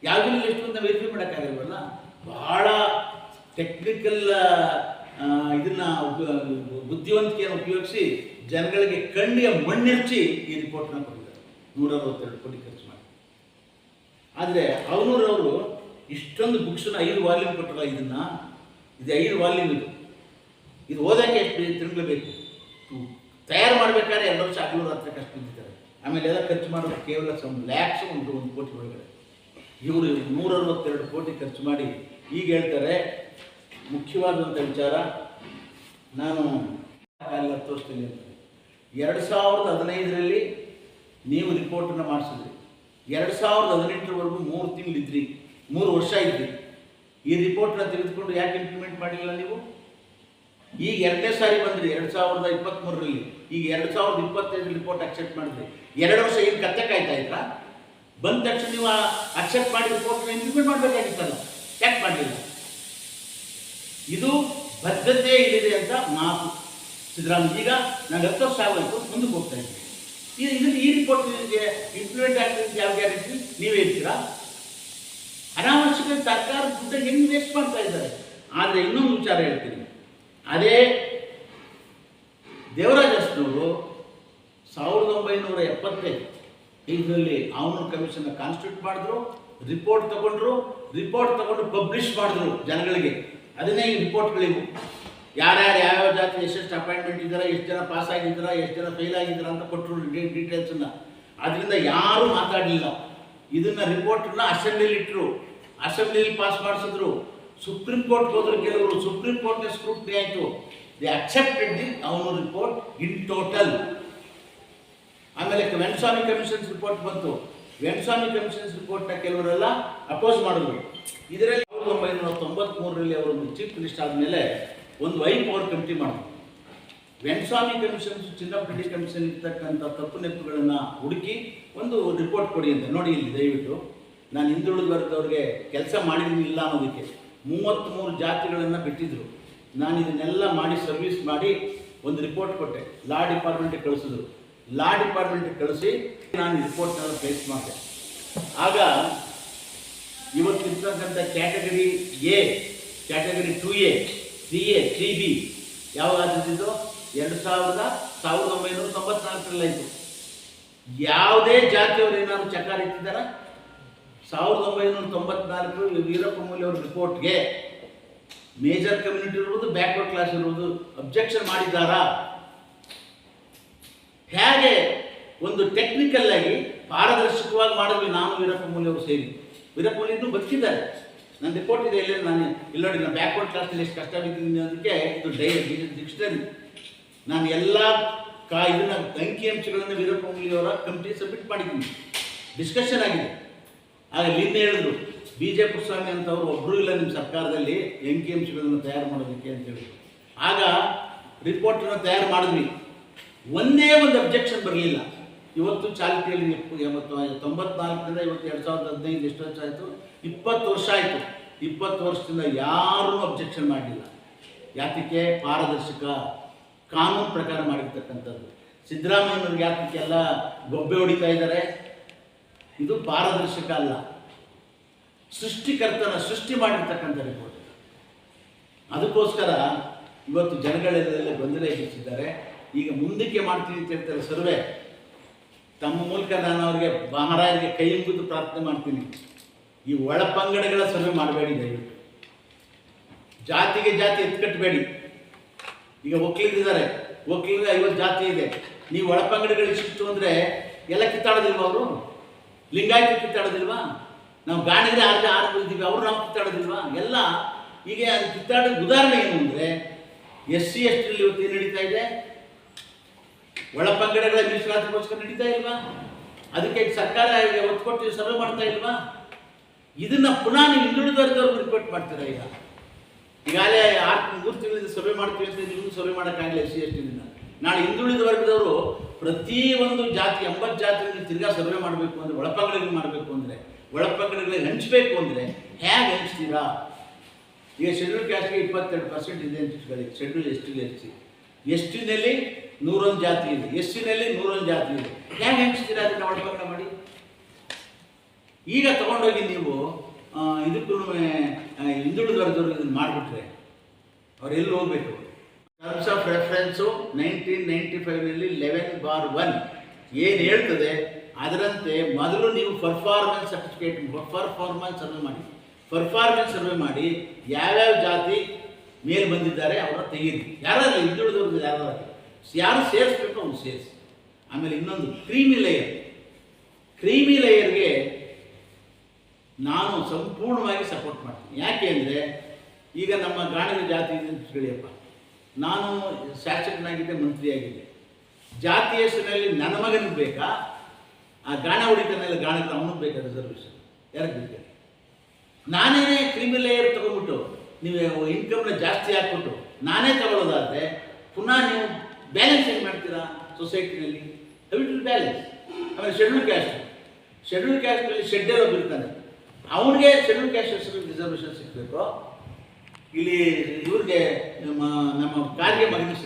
ಯಾವ ಜಿಲ್ಲೆಯಲ್ಲಿ ಎಷ್ಟು ಅಂತ ವೆರಿಫೈ ಮಾಡೋಕ್ಕಾಗಲ್ವಲ್ಲ? ಬಹಳ ಟೆಕ್ನಿಕಲ್ ಇದನ್ನ ಬುದ್ಧಿವಂತಿಕೆಯನ್ನು ಉಪಯೋಗಿಸಿ ಜನಗಳಿಗೆ ಕಣ್ಣಿಗೆ ಮಣ್ಣಿರ್ಚಿ ಈ ರಿಪೋರ್ಟ್ನ ಕೊಟ್ಟಿದ್ದಾರೆ. ನೂರ ಅರವತ್ತೆರಡು ಕೋಟಿ ಖರ್ಚು ಮಾಡಿ. ಆದರೆ ಅವನೂರವರು ಇಷ್ಟೊಂದು ಬುಕ್ಸ್ನ ಐದು ವಾಲ್ಯೂಮ್ ಕೊಟ್ಟರಲ್ಲ ಇದನ್ನ? ಇದು ಐದು ವಾಲ್ಯೂಮ್ ಇದು. ಇದು ಓದೋಕ್ಕೆ ಎಷ್ಟು ತಯಾರು ಮಾಡಬೇಕಾದ್ರೆ ಎರಡು ವರ್ಷ ಹಗಲು ಹತ್ರ ಕಷ್ಟ ಬಿದ್ದಿದ್ದಾರೆ ಆಮೇಲೆ ಎಲ್ಲ ಖರ್ಚು ಮಾಡಿದ್ರೆ ಕೇವಲ ಸಮ್ ಲ್ಯಾಕ್ಸ್ ಒಂದು ಒಂದು ಕೋಟಿ ಒಳಗಡೆ. ಇವರು ನೂರ ಅರವತ್ತೆರಡು ಕೋಟಿ ಖರ್ಚು ಮಾಡಿ ಈಗ ಹೇಳ್ತಾರೆ ಮುಖ್ಯವಾದಂಥ ವಿಚಾರ, ನಾನು ಕಾಲ ತೋರಿಸ್ತೀನಿ ಅಂತ ಎರಡು ಸಾವಿರದ ಹದಿನೈದರಲ್ಲಿ ನೀವು ರಿಪೋರ್ಟನ್ನು ಮಾಡಿಸಿದ್ರಿ. ಎರಡು ಸಾವಿರದ ಹದಿನೆಂಟರವರೆಗೂ ಮೂರು ತಿಂಗಳಿದ್ರಿ, ಮೂರು ವರ್ಷ ಇದ್ರಿ. ಈ ರಿಪೋರ್ಟ್ನ ತೆಗೆದುಕೊಂಡು ಯಾಕೆ ಇಂಪ್ಲಿಮೆಂಟ್ ಮಾಡಿಲ್ಲ ನೀವು? ಈಗ ಎರಡನೇ ಸಾರಿ ಬಂದ್ರಿ, ಎರಡು ಸಾವಿರದ ಇಪ್ಪತ್ತ್ಮೂರರಲ್ಲಿ ಈಗ ಎರಡು ಸಾವಿರದ ಇಪ್ಪತ್ತೈದು ರಿಪೋರ್ಟ್ ಅಕ್ಸೆಪ್ಟ್ ಮಾಡಿದ್ರಿ. ಎರಡು ವರ್ಷ ಏನು ಕತ್ತೆ ಕಾಯ್ತಾ ಇದ್ರಾ? ಬಂದ ತಕ್ಷಣ ನೀವು ಅಕ್ಸೆಪ್ಟ್ ಮಾಡಿ ರಿಪೋರ್ಟ್ನ ಇಂಪ್ಲಿಮೆಂಟ್ ಮಾಡಬೇಕಾಗಿತ್ತಲ್ಲ ಯಾಕೆ ಮಾಡಲಿಲ್ಲ? ಇದು ಬದ್ಧತೆ ಇಲ್ಲಿದೆ ಅಂತ ಮಾತು. ಸಿದ್ದರಾಮಯ್ಯ, ಈಗ ನಾನು ಹತ್ತು ವರ್ಷ ಆಗೋಯ್ತು, ಮುಂದಕ್ಕೆ ಹೋಗ್ತಾ ಇದ್ದೀನಿ. ಇದು ಇದನ್ನು ಈ ರಿಪೋರ್ಟ್ ನಿಮಗೆ ಇಂಪ್ಲಿಮೆಂಟ್ ಆಗ್ತದೆ ಯಾವ ಗ್ಯಾರಂಟಿ ನೀವೇ ಇರ್ತೀರಾ ಅನಾವಶ್ಯಕ ಸರ್ಕಾರ ದುಡ್ಡು ಹೆಂಗೆ ವೇಸ್ಟ್ ಮಾಡ್ತಾ ಇದ್ದಾರೆ? ಆದರೆ ಇನ್ನೊಂದು ವಿಚಾರ ಹೇಳ್ತೀನಿ. ಅದೇ ದೇವರಾಜ ಅರಸನವರು ಸಾವಿರದ ಒಂಬೈನೂರ ಎಪ್ಪತ್ತೈದು ಇದರಲ್ಲಿ ಅವನ ಕಮಿಷನ್ ಕಾನ್ಸ್ಟಿಟ್ಯೂಟ್ ಮಾಡಿದ್ರು ರಿಪೋರ್ಟ್ ತಗೊಂಡ್ರು ರಿಪೋರ್ಟ್ ತಗೊಂಡು ಪಬ್ಲಿಷ್ ಮಾಡಿದ್ರು ಜನಗಳಿಗೆ. ಈ ರಿಪೋರ್ಟ್ಗಳಿವು ಯಾರ್ಯಾರು ಯಾವ್ಯಾವ ಜಾತಿ ಎಷ್ಟೆಷ್ಟು ಅಪಾಯಿಂಟ್ಮೆಂಟ್ ಇದ್ದಾರೆ, ಎಷ್ಟು ಜನ ಪಾಸ್ ಆಗಿದ್ದೀರಾ, ಎಷ್ಟು ಜನ ಫೇಲ್ ಆಗಿದ್ದೀರಾ ಅಂತ ಕೊಟ್ಟರು ಡೀಟೇಲ್ಸನ್ನು ಅದರಿಂದ ಯಾರೂ ಮಾತಾಡಲಿಲ್ಲ. ಇದನ್ನ ರಿಪೋರ್ಟನ್ನು ಅಸೆಂಬ್ಲಿಲಿ ಇಟ್ಟರು ಅಸೆಂಬ್ಲಿಲಿ ಪಾಸ್ ಮಾಡಿಸಿದ್ರು. ಸುಪ್ರೀಂ ಕೋರ್ಟ್ಗೆ ಹೋದ್ರು ಕೆಲವರು. ಸುಪ್ರೀಂ ಕೋರ್ಟ್ನ ಸ್ಕ್ರೂಟ್ನಿ ಆಯಿತು. ದಿ ಅಕ್ಸೆಪ್ಟೆಡ್ ದಿ ಅವನ ರಿಪೋರ್ಟ್ ಇನ್ ಟೋಟಲ್ ಆಮೇಲೆ ವೆಂಕಸ್ವಾಮಿ ಕಮಿಷನ್ಸ್ ರಿಪೋರ್ಟ್ ಬಂತು. ವೆಂಕಸ್ವಾಮಿ ಕಮಿಷನ್ಸ್ ರಿಪೋರ್ಟ್ನ ಕೆಲವರೆಲ್ಲ ಅಪೋಸ್ ಮಾಡಿದ್ರು. ಇದರಲ್ಲಿ ಸಾವಿರದ ಒಂಬೈನೂರ ತೊಂಬತ್ಮೂರರಲ್ಲಿ ಅವರೊಂದು ಚೀಫ್ ಮಿನಿಸ್ಟರ್ ಆದಮೇಲೆ ಒಂದು ಐ ಪವರ್ ಕಮಿಟಿ ಮಾಡಿದ್ರು. ವೆಂಕಸ್ವಾಮಿ ಕಮಿಷನ್ಸ್ ಚಿನ್ನಪಟ್ಟಿ ಕಮಿಷನ್ ಇರ್ತಕ್ಕಂಥ ತಪ್ಪು ನೆಪ್ಪುಗಳನ್ನು ಹುಡುಕಿ ಒಂದು ರಿಪೋರ್ಟ್ ಕೊಡಿ ಅಂತ. ನೋಡಿ ಇಲ್ಲಿ ದಯವಿಟ್ಟು. ನಾನು ಹಿಂದುಳಿದ ವರ್ಗದವ್ರಿಗೆ ಕೆಲಸ ಮಾಡಿದ್ದೀನಿ ಇಲ್ಲ ಅನ್ನೋದಕ್ಕೆ. ಮೂವತ್ತ್ಮೂರು ಜಾತಿಗಳನ್ನು ಬಿಟ್ಟಿದ್ರು. ನಾನು ಇದನ್ನೆಲ್ಲ ಮಾಡಿ ಸರ್ವಿಸ್ ಮಾಡಿ ಒಂದು ರಿಪೋರ್ಟ್ ಕೊಟ್ಟೆ. ಲಾ ಡಿಪಾರ್ಟ್ಮೆಂಟಿಗೆ ಕಳಿಸಿದ್ರು. ಲಾ ಡಿಪಾರ್ಟ್ಮೆಂಟಿಗೆ ಕಳಿಸಿ ನಾನು ರಿಪೋರ್ಟ್ನೆಲ್ಲ ಫೇಸ್ ಮಾಡಿದೆ. ಆಗ ಇವತ್ತಿರ್ತಕ್ಕಂಥ category A category two A three A three B ಯಾವಾಗ ಆದದ್ದು ಎರಡು ಸಾವಿರದ ಸಾವಿರದ ಒಂಬೈನೂರ ತೊಂಬತ್ನಾಲ್ಕರಲ್ಲಾಯಿತು ಯಾವುದೇ ಜಾತಿಯವರು ಏನಾದ್ರು ಚಕಾರ ಇಟ್ಟಿದ್ದಾರ? ಸಾವಿರದ ಒಂಬೈನೂರ ತೊಂಬತ್ನಾಲ್ಕು ವೀರಪ್ಪ ಅವ್ರ ರಿಪೋರ್ಟ್ಗೆ ಮೇಜರ್ ಕಮ್ಯುನಿಟಿ ಇರ್ಬೋದು ಬ್ಯಾಕ್ವರ್ಡ್ ಕ್ಲಾಸ್ ಇರ್ಬೋದು ಅಬ್ಜೆಕ್ಷನ್ ಮಾಡಿದ್ದಾರಾ? ಹೇಗೆ ಒಂದು ಟೆಕ್ನಿಕಲ್ ಆಗಿ ಪಾರದರ್ಶಕವಾಗಿ ಮಾಡಿದ್ವಿ ನಾನು, ವೀರಪ್ಪ ಮೊಯ್ಲಿ ಅವರು ಸೇರಿ. ವೀರಪ್ಪ ಮೊಯ್ಲಿ ಇನ್ನೂ ಬದುಕಿದ್ದಾರೆ. ನನ್ನ ರಿಪೋರ್ಟ್ ಇದೆ ಇಲ್ಲಿ ನಾನು, ಇಲ್ಲ ನೋಡಿ, ನಾನು ಬ್ಯಾಕ್ವರ್ಡ್ ಕ್ಲಾಸ್ನಲ್ಲಿ ಎಷ್ಟು ಕಷ್ಟ ಬಿದ್ದೀನಿ ಅದಕ್ಕೆ ಇದು ಡೈರಿ ಡಿಕ್ಷನರಿ ನಾನು ಎಲ್ಲ ಕಾ, ಇದನ್ನ ಅಂಕಿಅಂಶಗಳನ್ನು ವೀರಪ್ಪ ಮೊಯ್ಲಿ ಅವರ ಕಮಿಟಿ ಸಬ್ಮಿಟ್ ಮಾಡಿದ್ದೀನಿ. ಡಿಸ್ಕಷನ್ ಆಗಿದೆ. ಆಗ ನಿನ್ನೆ ಹೇಳಿದ್ರು ಬಿ ಜೆ ಪುಸ್ತಾಮಿ ಅಂತವ್ರು ಒಬ್ಬರು ಇಲ್ಲ ನಿಮ್ಮ ಸರ್ಕಾರದಲ್ಲಿ, ಎಂ ಕೆ ಎಂ ಸಿಗಳನ್ನು ತಯಾರು ಮಾಡೋದಕ್ಕೆ ಅಂತೇಳಿ ಆಗ ರಿಪೋರ್ಟನ್ನು ತಯಾರು ಮಾಡಿದ್ವಿ. ಒಂದೇ ಒಂದು ಅಬ್ಜೆಕ್ಷನ್ ಬರಲಿಲ್ಲ. ಇವತ್ತು ಚಾಲ್ತಿಯಲ್ಲಿ ಎಂಬತ್ತು, ತೊಂಬತ್ನಾಲ್ಕರಿಂದ ಇವತ್ತು ಎರಡು ಸಾವಿರದ ಹದಿನೈದು ಎಷ್ಟು ವರ್ಷ ಆಯಿತು? ಇಪ್ಪತ್ತು ವರ್ಷ ಆಯಿತು. ಇಪ್ಪತ್ತು ವರ್ಷದಿಂದ ಯಾರೂ ಅಬ್ಜೆಕ್ಷನ್ ಮಾಡಲಿಲ್ಲ. ಯಾತಕ್ಕೆ? ಪಾರದರ್ಶಕ, ಕಾನೂನು ಪ್ರಕಾರ ಮಾಡಿರ್ತಕ್ಕಂಥದ್ದು. ಸಿದ್ದರಾಮಯ್ಯನವ್ರಿಗೆ ಯಾತಕ್ಕೆಲ್ಲ ಗೊಬ್ಬೆ ಹೊಡಿತಾ ಇದ್ದಾರೆ? ಇದು ಪಾರದರ್ಶಕ ಅಲ್ಲ. ಸೃಷ್ಟಿಕರ್ತನ ಸೃಷ್ಟಿ ಮಾಡಿರ್ತಕ್ಕಂಥ ರಿಪೋರ್ಟ್ ಅದಕ್ಕೋಸ್ಕರ ಇವತ್ತು ಜನಗಳೆಲ್ಲ ಗೊಂದಲ ಹೆಚ್ಚಿಸಿದ್ದಾರೆ ಈಗ ಮುಂದಕ್ಕೆ ಮಾಡ್ತೀನಿ ಅಂತ ಹೇಳ್ತಾರೆ, ಸರ್ವೆ, ತಮ್ಮ ಮೂಲಕ ನಾನು ಅವರಿಗೆ ಮಹಾರಾಜರಿಗೆ ಕೈ ಮುಗಿದು ಪ್ರಾರ್ಥನೆ ಮಾಡ್ತೀನಿ. ಈ ಒಳಪಂಗಡಗಳ ಸರ್ವೆ ಮಾಡಬೇಡಿ ದಯವಿಟ್ಟು. ಜಾತಿಗೆ ಜಾತಿ ಎತ್ಕಟ್ಟಬೇಡಿ ಈಗ ಒಕ್ಕಲಿದ್ದಾರೆ ಒಕ್ಕಲಿಗ ಐವತ್ತು ಜಾತಿ ಇದೆ. ನೀವು ಒಳಪಂಗಡಗಳು ಇಷ್ಟಿತ್ತು ಅಂದರೆ ಎಲ್ಲ ಕಿತ್ತಾಡೋದಿಲ್ವಾ ಅವರು? ಲಿಂಗಾಯತ ಕಿತ್ತಾಡೋದಿಲ್ವಾ? ನಾವು ಗಾಡಿಗೆ ಆಟ ಆರು ಇದ್ದೀವಿ ಅವರು ನಾವು ಕಿತ್ತಾಡೋದಿಲ್ವಾ? ಎಲ್ಲ ಹೀಗೆ ಅದು ಕಿತ್ತಾಡೋದು ಉದಾಹರಣೆ ಏನು ಅಂದರೆ, ಎಸ್ ಸಿ, ಎಸ್ ಟಿಲಿ ಇವತ್ತು ಏನು ನಡೀತಾ ಇದೆ? ಒಳಪಂಗಡಗಳ ಮೀಸಲಾತಿಗೋಸ್ಕರ ನಡೀತಾ ಇಲ್ವಾ? ಅದಕ್ಕೆ ಸರ್ಕಾರ ಒತ್ತು ಕೊಟ್ಟು ಸರ್ವೆ ಮಾಡ್ತಾ ಇಲ್ವಾ? ಇದನ್ನ ಪುನಃ ನೀವು ಹಿಂದುಳಿದ ವರ್ಗದವ್ರಿಗೆ ರಿಪೋರ್ಟ್ ಮಾಡ್ತೀರಾ ಈಗ? ಈಗಾಗಲೇ ಆರು ಮೂರು ತಿಂಗಳಿಂದ ಸರ್ವೆ ಮಾಡ್ತೀವಿ ಅಂತ ನೀವು ಸರ್ವೆ ಮಾಡೋಕ್ಕಾಗಲಿಲ್ಲ ಎಸ್ ಸಿ, ಎಸ್ ಟಿನಿಂದ ನಾಳೆ ಹಿಂದುಳಿದ ವರ್ಗದವರು ಪ್ರತಿ ಒಂದು ಜಾತಿ, ಎಂಬತ್ತು ಜಾತಿಯಲ್ಲಿ ತಿರ್ಗಾ ಸರ್ವೆ ಮಾಡಬೇಕು ಅಂದರೆ ಒಳಪಂಗಡಗಳಿಗೆ ಮಾಡಬೇಕು ಅಂದರೆ ಒಳಪಂಗಡಗಳಿಗೆ ಹಂಚಬೇಕು ಅಂದರೆ ಹೇಗೆ ಹಂಚ್ತೀರಾ ಈಗ ಶೆಡ್ಯೂಲ್ ಕ್ಯಾಸ್ಟ್ಗೆ ಇಪ್ಪತ್ತೆರಡು ಪರ್ಸೆಂಟ್ ಇದೆ ಅಂತ ಇಟ್ಕೊಳ್ಳಿ. ಶೆಡ್ಯೂಲ್ ಎಷ್ಟಿಗೆ ಎಸ್ಟಿ ಎಷ್ಟಿನಲ್ಲಿ ನೂರೊಂದು ಜಾತಿ ಇದೆ. ಎಷ್ಟಿನಲ್ಲಿ ನೂರೊಂದು ಜಾತಿ ಇದೆ. ಹೇಗೆ ಹಂಚ್ತೀರಾ ಅದನ್ನು ಒಳಪಂಗಡ ಮಾಡಿ? ಈಗ ತಗೊಂಡೋಗಿ ನೀವು ಇದಕ್ಕೂ ಹಿಂದುಳಿದ ಇದನ್ನು ಮಾಡಿಬಿಟ್ರೆ ಅವ್ರು ಎಲ್ಲಿ ಹೋಗ್ಬೇಕು? Terms of reference nineteen ninety ಫೈವ್ನಲ್ಲಿ eleven bar one ಏನು ಹೇಳ್ತದೆ? ಅದರಂತೆ ಮೊದಲು ನೀವು ಪರ್ಫಾರ್ಮೆನ್ಸ್ ಸರ್ಟಿಫಿಕೇಟ್ ಪರ್ಫಾರ್ಮೆನ್ಸ್ ಸರ್ವೆ ಮಾಡಿ. ಪರ್ಫಾರ್ಮೆನ್ಸ್ ಸರ್ವೆ ಮಾಡಿ ಯಾವ್ಯಾವ ಜಾತಿ ಮೇಲೆ ಬಂದಿದ್ದಾರೆ ಅವರ ತೆಗೀರಿ. ಯಾರಾದ್ರೂ ಹಿಂದುಳಿದವ್ರದ್ದು ಯಾರಾದ್ರು ಯಾರು? ಸೇರಿಸ್ಬೇಕು ಅವ್ನು ಸೇರಿಸಿ. ಆಮೇಲೆ ಇನ್ನೊಂದು ಕ್ರೀಮಿ ಲೇಯರ್ ಕ್ರೀಮಿ ಲೇಯರ್ಗೆ ನಾನು ಸಂಪೂರ್ಣವಾಗಿ ಸಪೋರ್ಟ್ ಮಾಡ್ತೀನಿ. ಯಾಕೆ ಅಂದರೆ ಈಗ ನಮ್ಮ ಗಾಣಿಗ ಜಾತಿ ಹೇಳಿಯಪ್ಪ ನಾನು ಶಾಸಕನಾಗಿದ್ದೆ, ಮಂತ್ರಿಯಾಗಿದ್ದೆ. ಜಾತಿ ಹೆಸರಿನಲ್ಲಿ ನನ್ನ ಮಗನಿಗೆ ಬೇಕಾ? ಆ ಗಾಣ ಹೊಡಿತಾನೆಲ್ಲ ಗಾಣಕ್ಕೆ ಅವನಿಗೆ ಬೇಕಾ ರಿಸರ್ವೇಷನ್ ಯಾರಿಗೆ ಬೇಕು ನಾನೇನೇ ಕ್ರಿಮಿ ಲೇಯರ್ ತೊಗೊಂಡ್ಬಿಟ್ಟು ನೀವು ಇನ್ಕಮ್ನ ಜಾಸ್ತಿ ಹಾಕ್ಬಿಟ್ಟು ನಾನೇ ತಗೊಳ್ಳೋದಾದ್ರೆ ಪುನಃ ನೀವು ಬ್ಯಾಲೆನ್ಸ್ ಏನು ಮಾಡ್ತೀರಾ ಸೊಸೈಟಿನಲ್ಲಿ ವಿಲ್ ಬ್ಯಾಲೆನ್ಸ್ ಆಮೇಲೆ ಶೆಡ್ಯೂಲ್ ಕ್ಯಾಸ್ಟ್ ಶೆಡ್ಯೂಲ್ ಕ್ಯಾಸ್ಟಲ್ಲಿ ಶೆಡ್ಯೂಲ್ ಒಬ್ಬಿರ್ತಾನೆ ಅವನಿಗೆ ಶೆಡ್ಯೂಲ್ ಕ್ಯಾಸ್ಟ್ ಹೆಸರು ರಿಸರ್ವೇಷನ್ ಸಿಗಬೇಕು. ಇಲ್ಲಿ ಇವ್ರಿಗೆ ನಮ್ಮ ನಮ್ಮ ಕಾರ್ಯ ಮಗನಿಗೆ